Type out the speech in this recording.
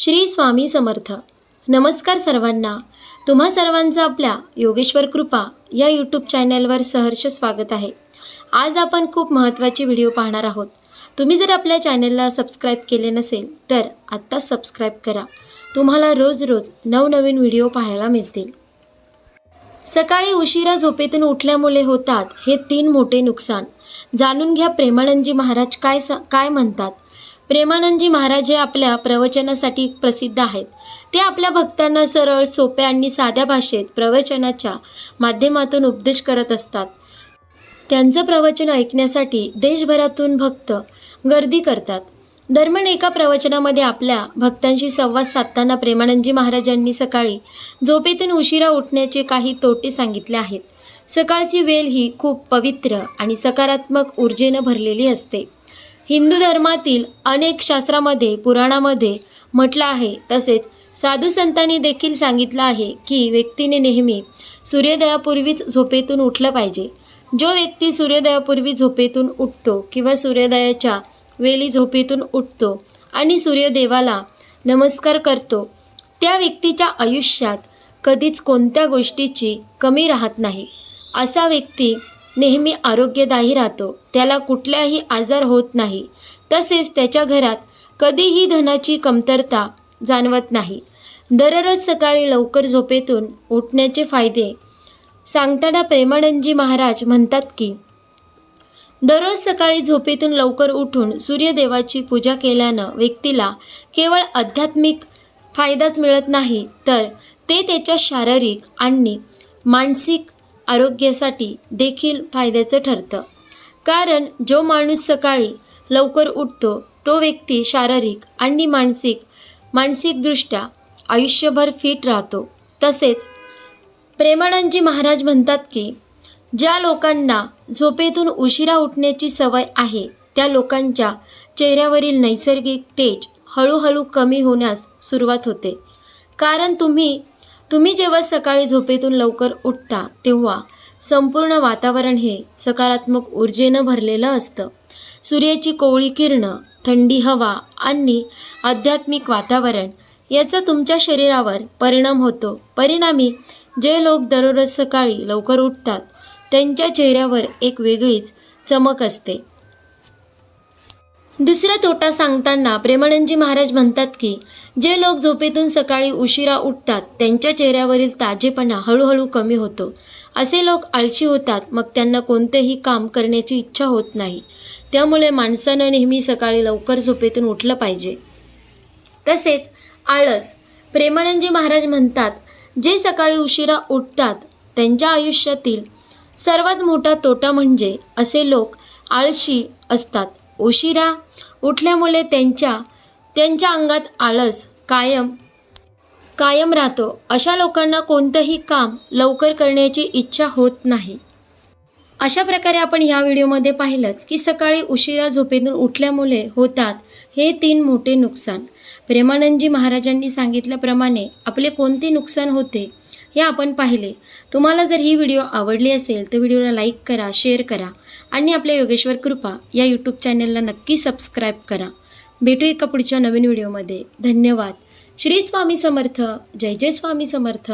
श्री स्वामी समर्थ. नमस्कार सर्वांना. तुम्हा सर्वांचं आपल्या योगेश्वर कृपा या यूट्यूब चॅनलवर सहर्ष स्वागत आहे. आज आपण खूप महत्त्वाची व्हिडिओ पाहणार आहोत. तुम्ही जर आपल्या चॅनलला सबस्क्राईब केले नसेल तर आत्ता सबस्क्राईब करा. तुम्हाला रोज रोज नवनवीन व्हिडिओ पाहायला मिळतील. सकाळी उशिरा झोपेतून उठल्यामुळे होतात हे तीन मोठे नुकसान. जाणून घ्या प्रेमानंदजी महाराज काय स काय म्हणतात? प्रेमानंदजी महाराज हे आपल्या प्रवचनासाठी प्रसिद्ध आहेत. ते आपल्या भक्तांना सरळ सोप्या आणि साध्या भाषेत प्रवचनाच्या माध्यमातून उपदेश करत असतात. त्यांचं प्रवचन ऐकण्यासाठी देशभरातून भक्त गर्दी करतात. दरम्यान एका प्रवचनामध्ये आपल्या भक्तांशी संवाद साधताना प्रेमानंदजी महाराजांनी सकाळी झोपेतून उशिरा उठण्याचे काही तोटे सांगितले आहेत. सकाळची वेल ही खूप पवित्र आणि सकारात्मक ऊर्जेनं भरलेली असते. हिंदू धर्मातील अनेक शास्त्रामध्ये पुराणामध्ये म्हटलं आहे. तसेच साधू संतांनी देखील सांगितलं आहे की व्यक्तीने नेहमी सूर्योदयापूर्वीच झोपेतून उठलं पाहिजे. जो व्यक्ती सूर्योदयापूर्वी झोपेतून उठतो किंवा सूर्योदयाच्या वेळी झोपेतून उठतो आणि सूर्यदेवाला नमस्कार करतो त्या व्यक्तीच्या आयुष्यात कधीच कोणत्या गोष्टीची कमी राहत नाही. असा व्यक्ती नेहमी आरोग्यदायी राहतो. त्याला कुठलाही आजार होत नाही. तसेच त्याच्या घरात कधीही धनाची कमतरता जाणवत नाही. दररोज सकाळी लवकर झोपेतून उठण्याचे फायदे सांगताना प्रेमानंदजी महाराज म्हणतात की दररोज सकाळी झोपेतून लवकर उठून सूर्यदेवाची पूजा केल्यानं व्यक्तीला केवळ आध्यात्मिक फायदाच मिळत नाही तर ते त्याच्या शारीरिक आणि मानसिक आरोग्यासाठी देखील फायद्याचं ठरतं. कारण जो माणूस सकाळी लवकर उठतो तो व्यक्ती शारीरिक आणि मानसिक मानसिकदृष्ट्या आयुष्यभर फिट राहतो. तसेच प्रेमानंदजी महाराज म्हणतात की ज्या लोकांना झोपेतून उशिरा उठण्याची सवय आहे त्या लोकांच्या चेहऱ्यावरील नैसर्गिक तेज हळूहळू कमी होण्यास सुरुवात होते. कारण तुम्ही तुम्ही जेव्हा सकाळी झोपेतून लवकर उठता तेव्हा संपूर्ण वातावरण हे सकारात्मक ऊर्जेनं भरलेलं असतं. सूर्याची कोवळी किरणं थंडी हवा आणि आध्यात्मिक वातावरण याचा तुमच्या शरीरावर परिणाम होतो. परिणामी जे लोक दररोज सकाळी लवकर उठतात त्यांच्या चेहऱ्यावर एक वेगळीच चमक असते. दुसरा तोटा सांगताना प्रेमानंदजी महाराज म्हणतात की जे लोक झोपेतून सकाळी उशिरा उठतात त्यांच्या चेहऱ्यावरील ताजेपणा हळूहळू कमी होतो. असे लोक आळशी होतात मग त्यांना कोणतेही काम करण्याची इच्छा होत नाही. त्यामुळे माणसानं नेहमी सकाळी लवकर झोपेतून उठलं पाहिजे. तसेच आळस. प्रेमानंदजी महाराज म्हणतात जे सकाळी उशिरा उठतात त्यांच्या आयुष्यातील सर्वात मोठा तोटा म्हणजे असे लोक आळशी असतात. उशिरा उठल्यामुळे त्यांच्या त्यांच्या अंगात आळस कायम कायम राहतो. अशा लोकांना कोणतंही काम लवकर करण्याची इच्छा होत नाही. अशा प्रकारे आपण ह्या व्हिडिओमध्ये पाहिलंच की सकाळी उशिरा झोपेतून उठल्यामुळे होतात हे तीन मोठे नुकसान. प्रेमानंदजी महाराजांनी सांगितल्याप्रमाणे आपले कोणते नुकसान होते? हे आपण पाहिले. तुम्हाला जर ही व्हिडिओ आवडली असेल तर व्हिडिओला लाईक करा शेअर करा आणि आपल्या योगेश्वर कृपा या यूट्यूब चॅनलला नक्की सबस्क्राईब करा. भेटू एका पुढच्या नवीन व्हिडिओमध्ये धन्यवाद. श्री स्वामी समर्थ. जय जय स्वामी समर्थ.